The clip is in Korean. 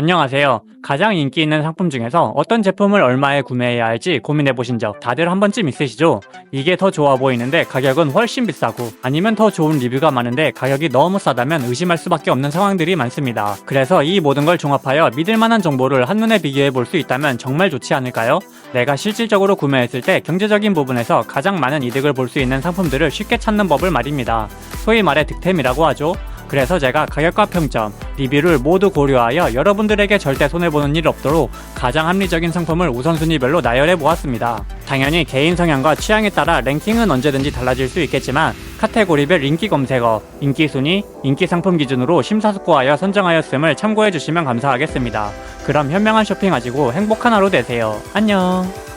안녕하세요. 가장 인기 있는 상품 중에서 어떤 제품을 얼마에 구매해야 할지 고민해 보신 적 다들 한 번쯤 있으시죠? 이게 더 좋아 보이는데 가격은 훨씬 비싸고 아니면 더 좋은 리뷰가 많은데 가격이 너무 싸다면 의심할 수밖에 없는 상황들이 많습니다. 그래서 이 모든 걸 종합하여 믿을 만한 정보를 한눈에 비교해 볼 수 있다면 정말 좋지 않을까요? 내가 실질적으로 구매했을 때 경제적인 부분에서 가장 많은 이득을 볼 수 있는 상품들을 쉽게 찾는 법을 말입니다. 소위 말해 득템이라고 하죠. 그래서 제가 가격과 평점, 리뷰를 모두 고려하여 여러분들에게 절대 손해보는 일 없도록 가장 합리적인 상품을 우선순위별로 나열해 보았습니다. 당연히 개인 성향과 취향에 따라 랭킹은 언제든지 달라질 수 있겠지만 카테고리별 인기 검색어, 인기 순위, 인기 상품 기준으로 심사숙고하여 선정하였음을 참고해 주시면 감사하겠습니다. 그럼 현명한 쇼핑 하시고 행복한 하루 되세요. 안녕.